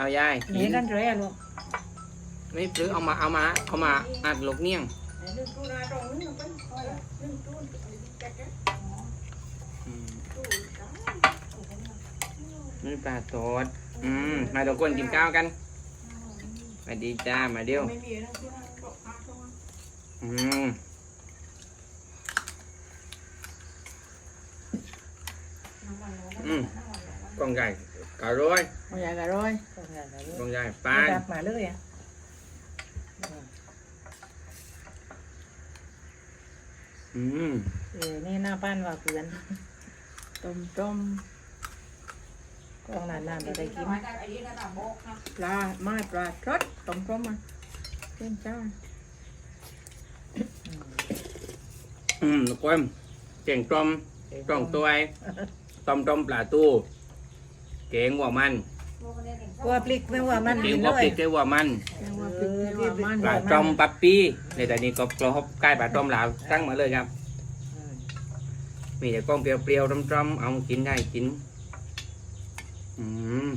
เอายายนี่กันเลยอะลูกไม่ซื้อเอามาเอามาเอามาอัดลูกเนียงอืมนี่ปลาสดอืมมาทุกคนกินข้าวกันสวัสดีจ้ามาเดียวอืมอืมกล่องใหญ่กะร้อยเอาใหญ่กะร้อยเอาใหญ่กะร้อย กล่องใหญ่ไปไปดับมาเลยอะอืมเออนี่หน้าบ้านว่าเพื่อนต้มต้มกองนานๆจะได้กินปลาไม่ปลาทอดต้มต้มมาเพื่อนจ้าอืมทุกคนเก่งต้มกล่องตัวไอ้ต้มต้มปลาตู้เก่งหัวมัน กลัวพริกไม่ว่ามันเก่งเลหัวพยริกเก่งหัวมันเออพริกไม่ว่ามันปลาต้มปั๊ปปี้ในแต่นี้ก็กรอบใกล้ปลาต้มลาวตั้งมาเลยครับอืมมีแต่กล้องเปรี้ยวๆต้มๆเอากินได้กินอืม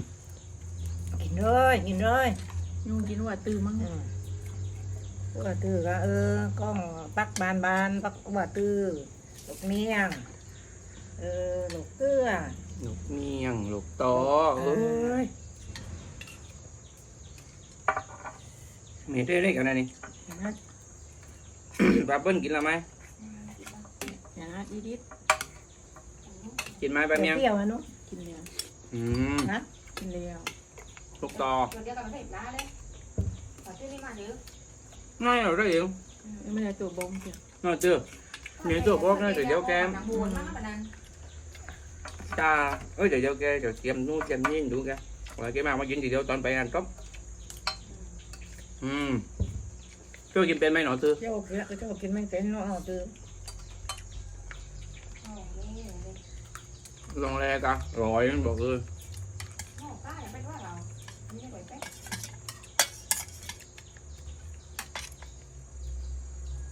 กินเลยกินเลยยุ่งกินว่าตื่นมั้งอืมว่าตื้อก็เออกล้องปักบานบานๆปักว่าตื้อลูกเมียง เออลูกเกลือ ลูกเนียงลูกโตเอ้ยมีได้เล็กอะไรนี่นะปลาเปิ้ลกินแล้วไหมอย่างนั้นอีดิดกินไหมปลาเมียงเปรี้ยวอะนุกินแล้วอืมนะกินแล้วลูกโตเดียวกันไม่ใช่ปลาเลยขอชื่อนี่มาเดี๋ยวง่ายเหรอได้เองไม่ได้ตัวบงเจ้ะน่าเจอ Nhớ chuột bóp nó thì đéo kem. นางบุญมาก แบบนั้น cha ơi trời đâu kê trời kem nuôi kem nhìn đủ kìa rồi cái mà mà dính thì đâu toàn phải ăn cốc ừ cho kim bên mấy nọ tư เจ้ากินเจ้ากินไม่เป็นเนาะเอาตื้อโอ้นี่ lon le cả rồi bò ơi โอ้ป้าอย่าไปว่าเรานี่ไหวแป๊ะ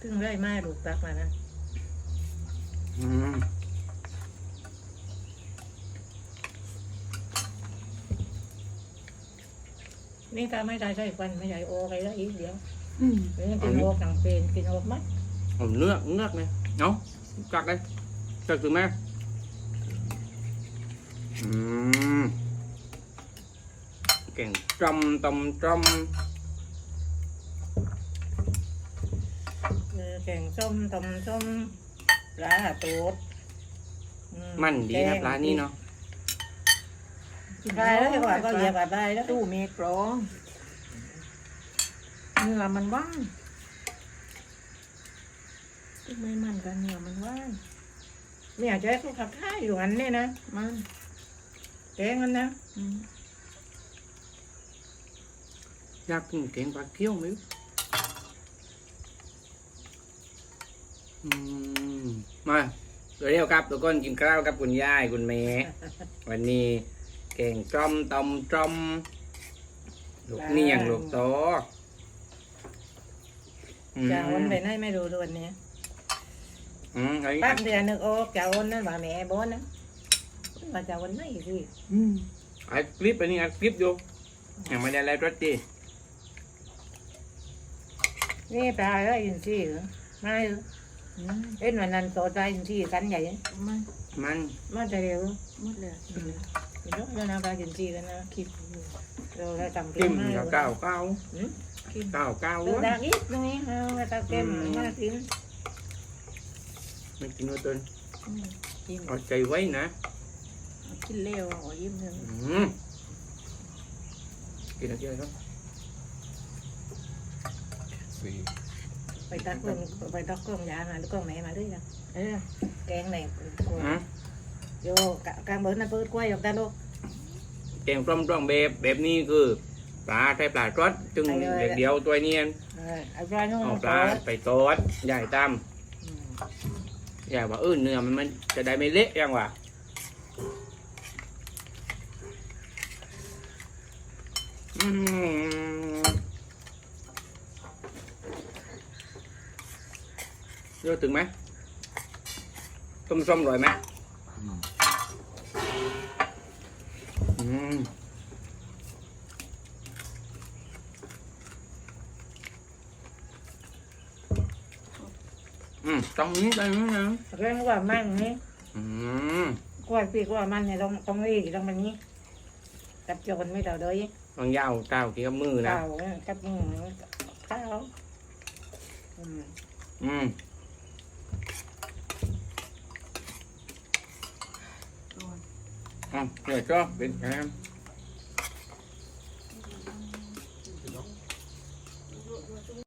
ถึงได้มาลูกตักมานะ ừ. นี่ถ้าไม่ได้ใช้ฟันไม่ใช่โออะไรแล้วอีกเดียวอืมเดี๋ยวกินโอกหนังเป็นกินโอกไหม hầm nước nước này nấu cắt đây cắt từ mẹ ừ. kèn trong tôm trong เออแกงส้มต้มส้มปลาตูดอืมันดีนะปลานี่เนาะ ได้แล้วดีกว่าก็เหยียบอะได้แล้วตู้เมกรองเนื้อมันว่างตู้ไม่มันกันเนื้อมันว่างไม่อยากจะให้เขาขับท่ายอยู่อันนี่นะมันแกงมันนะอืม chắc kèn bạc kiêu mấy Ừm. mà rồi đeo cặp tụi con กินข้าวกับคุณยายคุณแม่วันนี้ แกงจ้อมต้มจ้อมลูกเนียงลูกโตอืมจะโอนไปไหนไม่รู้ด้วยเนี่ยอืมไอ้แป๊บเดียวนึกโอ้จะโอนนั่นว่าแม่บอนนะว่าจะโอนไหนสิอืมไอ้คลิปอันนี้อัดคลิปอยู่ยังไม่ได้ไลฟ์รถดีนี่ปลาแล้วยินซี่เหรอไม่เหรออืมเอ็นวันนั้นโตใจยินซี่สันใหญ่ไม่มันมาจะเร็วหมดเลย เห็นแล้วนะปลายินซี่กันนะคิดอยู่เราได้ทำกิมมากับก้าวก้าวคิดก้าวก้าวตัววะดักอีกตรงนี้เอาไปตาเก็มมากินไม่กินด้วยต้นอืมกินเอาใจไว้นะกินเร็วอ๋อยิ้มเลยอืมกินอะไรครับไปตักกล้องไปตักกล้องยามาหรือกล้องไหนมาด้วยนะเออแกงไหนอืม โยกลางเบิร์นนะเปิดกล้วยออกตาลูก แกงส้มจ้องแบบแบบนี้คือปลาใช้ปลาทอดจึงไปเลย เด็กเดียวตัวเนียนเออเอาปลาโน่เอาปลาไปทอดใหญ่ตามใหญ่ว่าเออเนื้อมันมันจะได้ไม่เละยังวะอืมโยถึงไหมต้มส้มอร่อยไหม อืม มอืมตรงนี้ตรงนี้นะเรื่องว่ามันนี่อืมกว่ายปีกว่ามันเนี่ยต้องต้องรีต้องแบบนี้กับโจนไม่เต่าเลยบางยาวเต้าที่กับมือนะเต่ากับมือเต้าอืม อืม ก่อนอะ